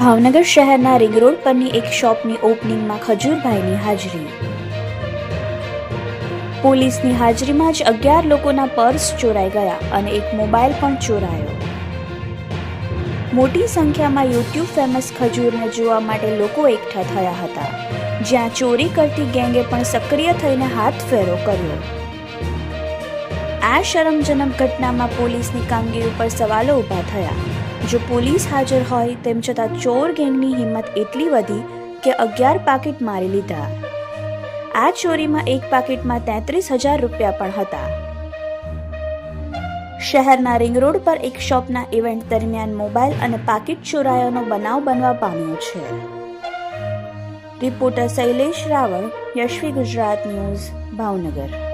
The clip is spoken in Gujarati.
ભાવનગર શહેરના રિંગ રોડ પરની એક શોપની ઓપનિંગમાં ખજૂરભાઈની હાજરી. પોલીસની હાજરીમાં જ અગિયાર લોકોના પર્સ ચોરાઈ ગયા અને એક મોબાઈલ પણ ચોરાયો. મોટી સંખ્યામાં યુટ્યુબ ફેમસ ખજૂરને જોવા માટે લોકો એકઠા થયા હતા. જ્યાં ચોરી કરતી ગેંગે પણ સક્રિય થઈને હાથ ફેરો કર્યો. આ શરમજનક ઘટનામાં પોલીસની કામગીરી ઉપર સવાલો ઊભા થયા. જો પોલીસ હાજર હોય, તેમ છતાં ચોર ગેંગની હિંમત એટલી વધી કે અગિયાર પાકીટ મારી લીધા. આ ચોરીમાં એક પાકીટમાં તેત્રીસ હજાર રૂપિયા પણ હતા. શહેરના રિંગ રોડ પર એક શોપના ઇવેન્ટ દરમિયાન મોબાઈલ અને પાકીટ ચોરાયાનો બનાવ બનવા પામ્યો છે. Reporter Shailesh Raval, Yashvi Gujarat news, Bhavnagar.